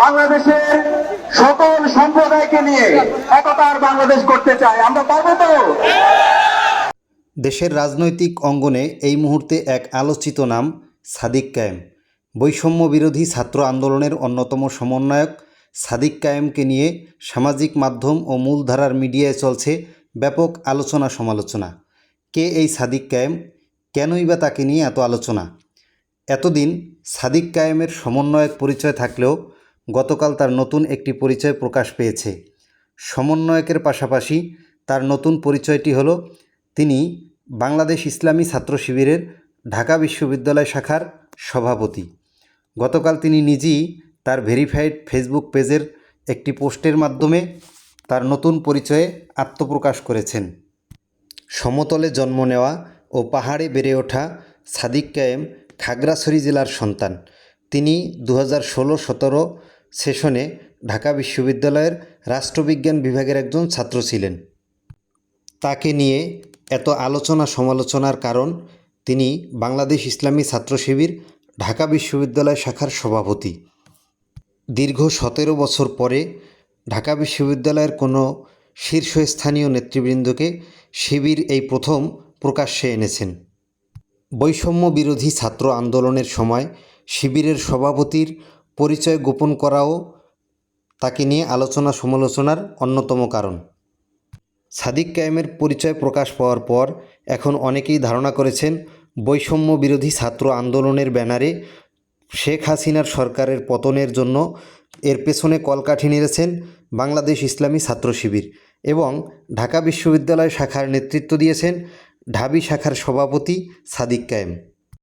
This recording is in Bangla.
বাংলাদেশের সকল সম্প্রদায়কে নিয়ে একতার বাংলাদেশ করতে চাই। আমরা পারব তো? দেশের রাজনৈতিক অঙ্গনে এই মুহূর্তে এক আলোচিত নাম, সাদিক কায়েম। বৈষম্য বিরোধী ছাত্র আন্দোলনের অন্যতম সমন্বয়ক সাদিক কায়েমকে নিয়ে সামাজিক মাধ্যম ও মূলধারার মিডিয়ায় চলছে ব্যাপক আলোচনা সমালোচনা। কে এই সাদিক কায়েম? কেনই বা তাকে নিয়ে এত আলোচনা? এতদিন সাদিক কায়েমের সমন্বয়ক পরিচয় থাকলেও গতকাল তার নতুন একটি পরিচয় প্রকাশ পেয়েছে। সমন্বয়কের পাশাপাশি তার নতুন পরিচয়টি হলো, তিনি বাংলাদেশ ইসলামী ছাত্র শিবিরের ঢাকা বিশ্ববিদ্যালয় শাখার সভাপতি। গতকাল তিনি নিজেই তার ভেরিফাইড ফেসবুক পেজের একটি পোস্টের মাধ্যমে তার নতুন পরিচয়ে আত্মপ্রকাশ করেছেন। সমতলে জন্ম নেওয়া ও পাহাড়ে বেড়ে ওঠা সাদিক কায়েম খাগড়াছড়ি জেলার সন্তান। তিনি দু হাজার ষোলো সতেরো সেশনে ঢাকা বিশ্ববিদ্যালয়ের রাষ্ট্রবিজ্ঞান বিভাগের একজন ছাত্র ছিলেন। তাকে নিয়ে এত আলোচনা সমালোচনার কারণ তিনি বাংলাদেশ ইসলামী ছাত্র শিবির, ঢাকা বিশ্ববিদ্যালয় শাখার সভাপতি। দীর্ঘ সতেরো বছর পরে ঢাকা বিশ্ববিদ্যালয়ের কোনো শীর্ষস্থানীয় নেতৃবৃন্দকে শিবির এই প্রথম প্রকাশ্যে এনেছেন। বৈষম্য বিরোধী ছাত্র আন্দোলনের সময় শিবিরের সভাপতির পরিচয় গোপন করাও তাকে নিয়ে আলোচনা সমালোচনার অন্যতম কারণ। সাদিক কায়েমের পরিচয় প্রকাশ পাওয়ার পর এখন অনেকেই ধারণা করেছেন, বৈষম্য বিরোধী ছাত্র আন্দোলনের ব্যানারে শেখ হাসিনার সরকারের পতনের জন্য এর পেছনে কলকাঠি নেড়েছেন বাংলাদেশ ইসলামী ছাত্র শিবির এবং ঢাকা বিশ্ববিদ্যালয় শাখার নেতৃত্ব দিয়েছেন ঢাবি শাখার সভাপতি সাদিক কায়েম।